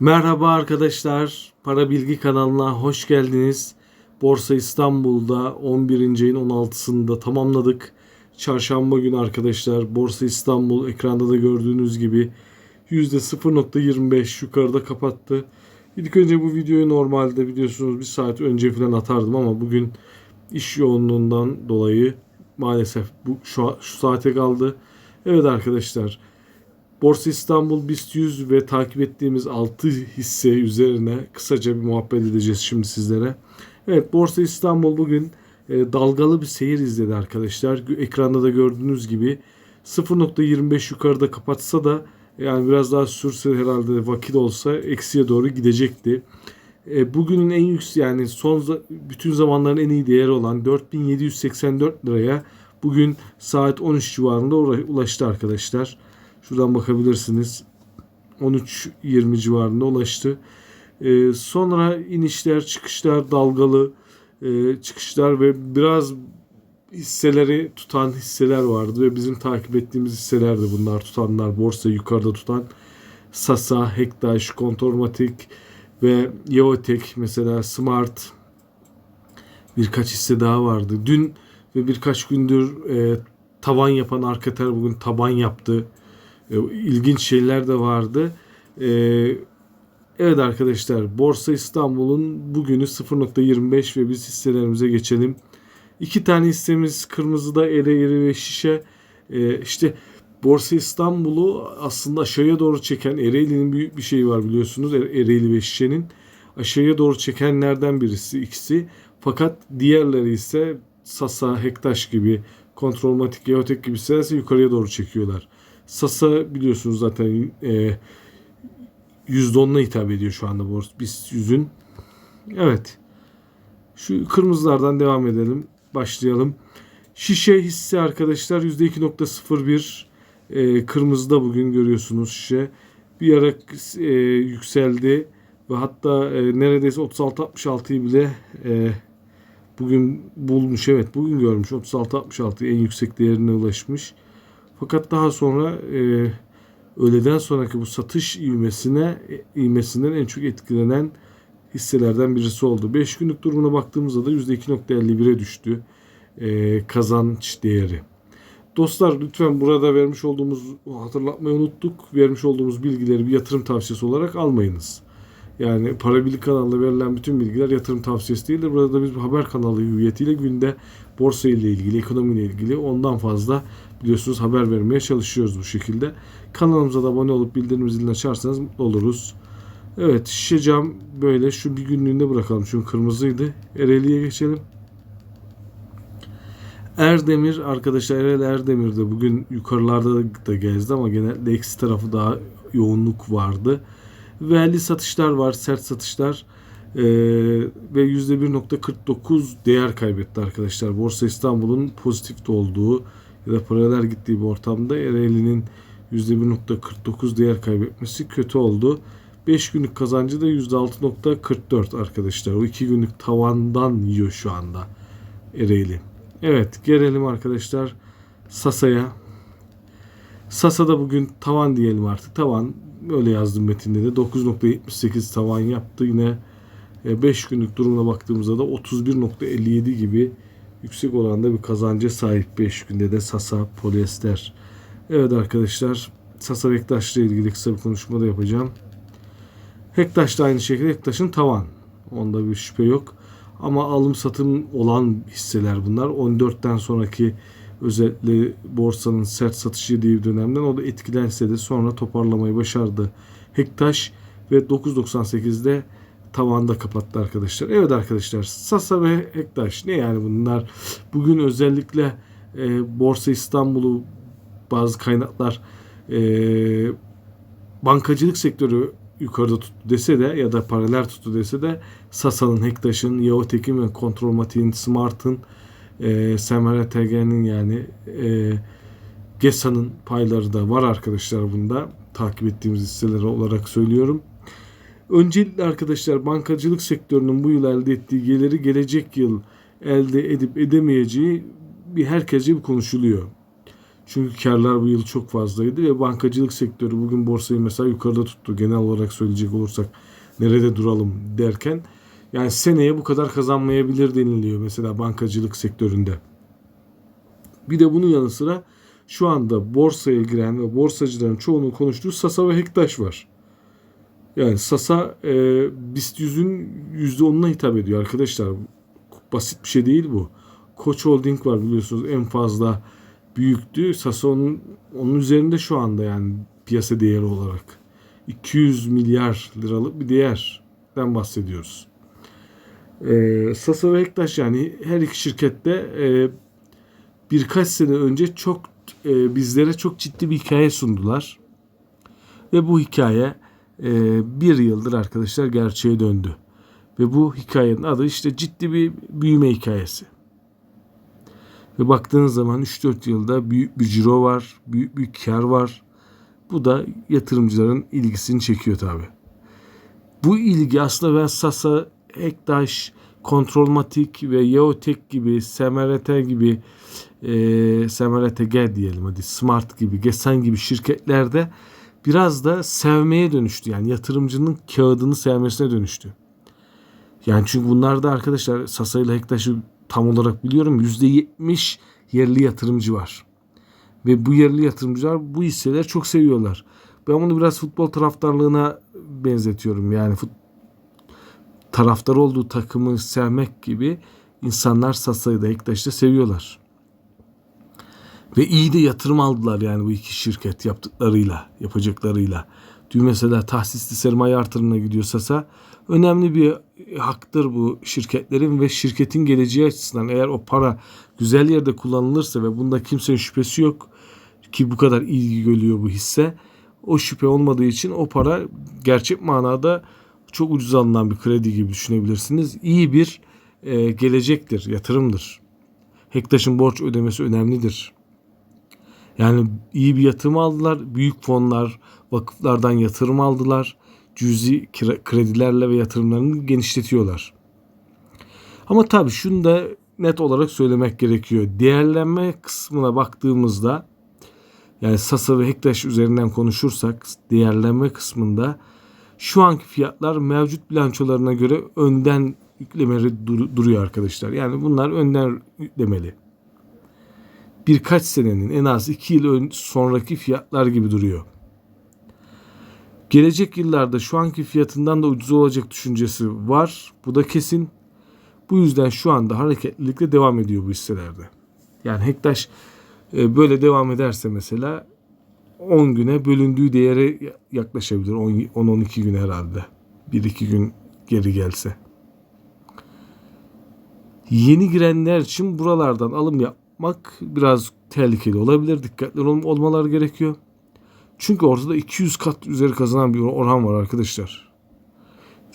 Merhaba arkadaşlar. Para Bilgi kanalına hoş geldiniz. Borsa İstanbul'da 11. ayın 16'sında tamamladık. Çarşamba günü arkadaşlar Borsa İstanbul ekranda da gördüğünüz gibi %0.25 yukarıda kapattı. İlk önce bu videoyu normalde biliyorsunuz bir saat önce falan atardım ama bugün iş yoğunluğundan dolayı maalesef bu şu, şu saate kaldı. Evet arkadaşlar Borsa İstanbul BIST 100 ve takip ettiğimiz 6 hisse üzerine kısaca bir muhabbet edeceğiz şimdi sizlere. Evet Borsa İstanbul bugün e, dalgalı bir seyir izledi arkadaşlar. Ekranda da gördüğünüz gibi 0.25 yukarıda kapatsa da yani biraz daha sürse herhalde vakit olsa eksiye doğru gidecekti. E, bugünün en yüksek yani son bütün zamanların en iyi değeri olan 4784 liraya bugün saat 13 civarında ulaştı arkadaşlar. Şuradan bakabilirsiniz. 13.20 civarında ulaştı. Ee, sonra inişler, çıkışlar, dalgalı e, çıkışlar ve biraz hisseleri tutan hisseler vardı ve bizim takip ettiğimiz hisselerdi bunlar tutanlar, borsayı yukarıda tutan Sasa, Hektaş, Kontormatik ve Yeotek mesela Smart birkaç hisse daha vardı. Dün ve birkaç gündür e, tavan yapan Arkater bugün taban yaptı. E, ilginç şeyler de vardı. E, evet arkadaşlar Borsa İstanbul'un bugünü 0.25 ve biz hisselerimize geçelim. İki tane hissemiz kırmızıda Ereğli ve Şişe. E, işte Borsa İstanbul'u aslında aşağıya doğru çeken Ereğli'nin büyük bir şeyi var biliyorsunuz. Ereğli ve Şişe'nin aşağıya doğru çekenlerden birisi ikisi. Fakat diğerleri ise Sasa, Hektaş gibi, Kontrolmatik, Geotek gibi hisseler ise yukarıya doğru çekiyorlar. Sasa biliyorsunuz zaten e, %10'una hitap ediyor şu anda borsa. Biz yüzün. Evet. Şu kırmızılardan devam edelim. Başlayalım. Şişe hisse arkadaşlar %2.01 e, kırmızıda bugün görüyorsunuz şişe. Bir ara e, yükseldi ve hatta e, neredeyse 36-66'yı bile e, bugün bulmuş. Evet bugün görmüş 36-66 en yüksek değerine ulaşmış. Fakat daha sonra e, öğleden sonraki bu satış ivmesine ivmesinden en çok etkilenen hisselerden birisi oldu. 5 günlük durumuna baktığımızda da %2.51'e düştü e, kazanç değeri. Dostlar lütfen burada vermiş olduğumuz hatırlatmayı unuttuk. Vermiş olduğumuz bilgileri bir yatırım tavsiyesi olarak almayınız. Yani para birlik kanalında verilen bütün bilgiler yatırım tavsiyesi değildir. Burada biz bir haber kanalı hüviyetiyle günde borsa ile ilgili, ekonomiyle ilgili ondan fazla biliyorsunuz haber vermeye çalışıyoruz bu şekilde. Kanalımıza da abone olup bildirim zilini açarsanız mutlu oluruz. Evet şişe cam böyle şu bir günlüğünde bırakalım. Çünkü kırmızıydı. Ereğli'ye geçelim. Erdemir arkadaşlar Erel Erdemir de bugün yukarılarda da gezdi ama genelde eksi tarafı daha yoğunluk vardı. Verli satışlar var, sert satışlar ee, ve %1.49 değer kaybetti arkadaşlar. Borsa İstanbul'un pozitif olduğu ya da paralel gittiği bir ortamda Ereğli'nin %1.49 değer kaybetmesi kötü oldu. 5 günlük kazancı da %6.44 arkadaşlar. O 2 günlük tavandan yiyor şu anda Ereğli. Evet gelelim arkadaşlar Sasa'ya. Sasa'da bugün tavan diyelim artık. Tavan öyle yazdım metinde de 9.78 tavan yaptı. Yine 5 günlük durumuna baktığımızda da 31.57 gibi yüksek oranda bir kazanca sahip 5 günde de Sasa polyester. Evet arkadaşlar Sasa Bektaş ilgili kısa bir konuşma da yapacağım. Hektaş da aynı şekilde Hektaş'ın tavan. Onda bir şüphe yok. Ama alım satım olan hisseler bunlar. 14'ten sonraki özellikle borsanın sert satışı yediği dönemden o da etkilense de sonra toparlamayı başardı. Hektaş ve 9.98'de tavanda kapattı arkadaşlar. Evet arkadaşlar Sasa ve Hektaş ne yani bunlar bugün özellikle e, Borsa İstanbul'u bazı kaynaklar e, bankacılık sektörü yukarıda tuttu dese de ya da paralel tuttu dese de Sasa'nın, Hektaş'ın, Yeotek'in ve Kontrolmatik'in, Smart'ın, e, Semere TG'nin yani e, Gesa'nın payları da var arkadaşlar bunda. Takip ettiğimiz hisseler olarak söylüyorum. Öncelikle arkadaşlar bankacılık sektörünün bu yıl elde ettiği geliri gelecek yıl elde edip edemeyeceği bir herkese bir konuşuluyor. Çünkü karlar bu yıl çok fazlaydı ve bankacılık sektörü bugün borsayı mesela yukarıda tuttu. Genel olarak söyleyecek olursak nerede duralım derken yani seneye bu kadar kazanmayabilir deniliyor mesela bankacılık sektöründe. Bir de bunun yanı sıra şu anda borsaya giren ve borsacıların çoğunun konuştuğu Sasa ve Hektaş var. Yani Sasa e, BIST 100'ün %10'una hitap ediyor arkadaşlar. Basit bir şey değil bu. Koç Holding var biliyorsunuz en fazla büyüktü. Sasa onun, onun üzerinde şu anda yani piyasa değeri olarak. 200 milyar liralık bir değerden bahsediyoruz. Ee, Sasa ve Hektaş yani her iki şirkette e, birkaç sene önce çok e, bizlere çok ciddi bir hikaye sundular. Ve bu hikaye e, bir yıldır arkadaşlar gerçeğe döndü. Ve bu hikayenin adı işte ciddi bir büyüme hikayesi. Ve baktığınız zaman 3-4 yılda büyük bir ciro var, büyük bir kar var. Bu da yatırımcıların ilgisini çekiyor tabi. Bu ilgi aslında ben Sasa, Ektaş, Kontrolmatik ve Yeotek gibi, Semerete gibi, e, Semerete G diyelim hadi, Smart gibi, Gesen gibi şirketlerde biraz da sevmeye dönüştü. Yani yatırımcının kağıdını sevmesine dönüştü. Yani çünkü bunlarda arkadaşlar Sasa ile Hektaş'ı tam olarak biliyorum %70 yerli yatırımcı var. Ve bu yerli yatırımcılar bu hisseleri çok seviyorlar. Ben bunu biraz futbol taraftarlığına benzetiyorum. Yani fut, taraftar olduğu takımı sevmek gibi insanlar Sasa'yı da Hektaş'ı da seviyorlar. Ve iyi de yatırım aldılar yani bu iki şirket yaptıklarıyla, yapacaklarıyla. Dün mesela tahsisli sermaye artırımına gidiyor Sasa. Önemli bir haktır bu şirketlerin ve şirketin geleceği açısından eğer o para güzel yerde kullanılırsa ve bunda kimsenin şüphesi yok ki bu kadar ilgi görüyor bu hisse. O şüphe olmadığı için o para gerçek manada çok ucuz alınan bir kredi gibi düşünebilirsiniz. İyi bir e, gelecektir, yatırımdır. Hektaş'ın borç ödemesi önemlidir. Yani iyi bir yatırım aldılar. Büyük fonlar, vakıflardan yatırım aldılar. Cüzi kredilerle ve yatırımlarını genişletiyorlar. Ama tabii şunu da net olarak söylemek gerekiyor. Değerlenme kısmına baktığımızda yani Sasa ve Hektaş üzerinden konuşursak değerlenme kısmında şu anki fiyatlar mevcut bilançolarına göre önden yüklemeli dur- duruyor arkadaşlar. Yani bunlar önden yüklemeli. Birkaç senenin en az iki yıl ön- sonraki fiyatlar gibi duruyor. Gelecek yıllarda şu anki fiyatından da ucuz olacak düşüncesi var. Bu da kesin. Bu yüzden şu anda hareketlilikle devam ediyor bu hisselerde. Yani Hektaş e, böyle devam ederse mesela 10 güne bölündüğü değere yaklaşabilir. 10-12 gün herhalde. 1-2 gün geri gelse. Yeni girenler için buralardan alım yapmak biraz tehlikeli olabilir. Dikkatli olmalar gerekiyor. Çünkü ortada 200 kat üzeri kazanan bir oran var arkadaşlar.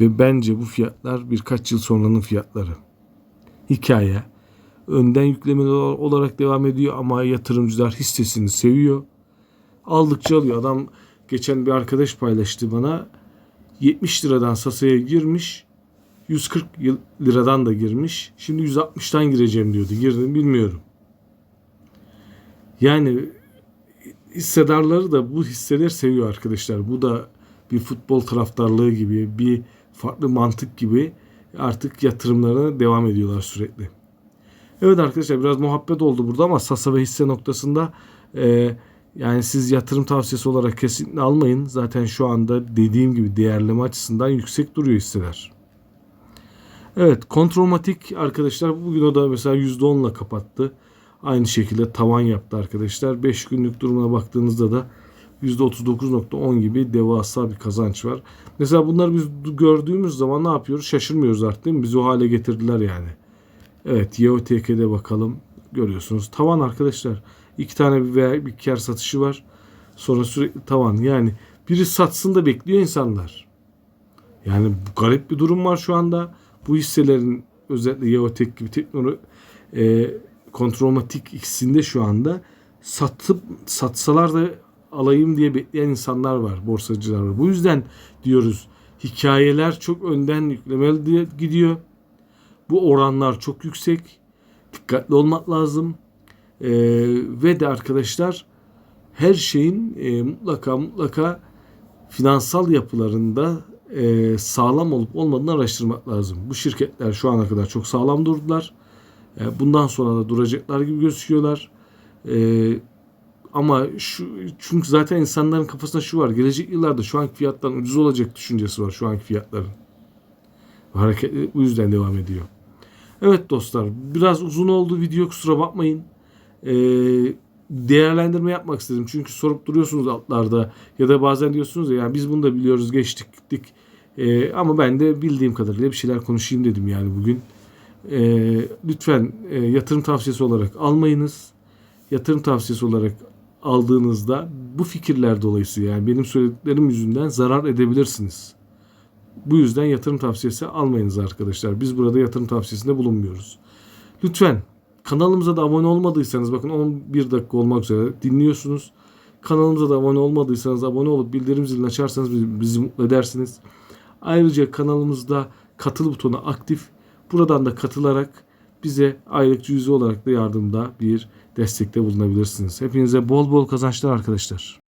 Ve bence bu fiyatlar birkaç yıl sonranın fiyatları. Hikaye önden yüklemeli olarak devam ediyor ama yatırımcılar hissesini seviyor. Aldıkça alıyor. Adam geçen bir arkadaş paylaştı bana. 70 liradan Sasa'ya girmiş. 140 liradan da girmiş. Şimdi 160'tan gireceğim diyordu. Girdim bilmiyorum. Yani hissedarları da bu hisseler seviyor arkadaşlar. Bu da bir futbol taraftarlığı gibi, bir farklı mantık gibi artık yatırımlarına devam ediyorlar sürekli. Evet arkadaşlar biraz muhabbet oldu burada ama Sasa ve hisse noktasında e, yani siz yatırım tavsiyesi olarak kesinlikle almayın. Zaten şu anda dediğim gibi değerleme açısından yüksek duruyor hisseler. Evet kontrolmatik arkadaşlar bugün o da mesela %10 ile kapattı. Aynı şekilde tavan yaptı arkadaşlar. 5 günlük durumuna baktığınızda da %39.10 gibi devasa bir kazanç var. Mesela bunları biz gördüğümüz zaman ne yapıyoruz? Şaşırmıyoruz artık değil mi? Bizi o hale getirdiler yani. Evet YOTK'de bakalım. Görüyorsunuz. Tavan arkadaşlar. iki tane bir, veya bir kar satışı var. Sonra sürekli tavan. Yani biri satsın da bekliyor insanlar. Yani garip bir durum var şu anda. Bu hisselerin özellikle Yeotek gibi teknoloji e, kontrolmatik ikisinde şu anda satıp satsalar da alayım diye bekleyen insanlar var, borsacılar var. Bu yüzden diyoruz hikayeler çok önden yüklemeli diye gidiyor. Bu oranlar çok yüksek. Dikkatli olmak lazım. E, ve de arkadaşlar her şeyin e, mutlaka mutlaka finansal yapılarında e, sağlam olup olmadığını araştırmak lazım. Bu şirketler şu ana kadar çok sağlam durdular. E, bundan sonra da duracaklar gibi gözüküyorlar. E, ama şu çünkü zaten insanların kafasında şu var. Gelecek yıllarda şu anki fiyattan ucuz olacak düşüncesi var şu anki fiyatların. Hareket bu yüzden devam ediyor. Evet dostlar biraz uzun oldu video kusura bakmayın. Değerlendirme yapmak istedim. Çünkü sorup duruyorsunuz altlarda ya da bazen diyorsunuz ya yani biz bunu da biliyoruz geçtik gittik. Ee, ama ben de bildiğim kadarıyla bir şeyler konuşayım dedim yani bugün. Ee, lütfen e, yatırım tavsiyesi olarak almayınız. Yatırım tavsiyesi olarak aldığınızda bu fikirler dolayısıyla yani benim söylediklerim yüzünden zarar edebilirsiniz. Bu yüzden yatırım tavsiyesi almayınız arkadaşlar. Biz burada yatırım tavsiyesinde bulunmuyoruz. Lütfen kanalımıza da abone olmadıysanız bakın 11 dakika olmak üzere dinliyorsunuz. Kanalımıza da abone olmadıysanız abone olup bildirim zilini açarsanız bizi mutlu edersiniz. Ayrıca kanalımızda katıl butonu aktif. Buradan da katılarak bize aylık cüzi olarak da yardımda bir destekte bulunabilirsiniz. Hepinize bol bol kazançlar arkadaşlar.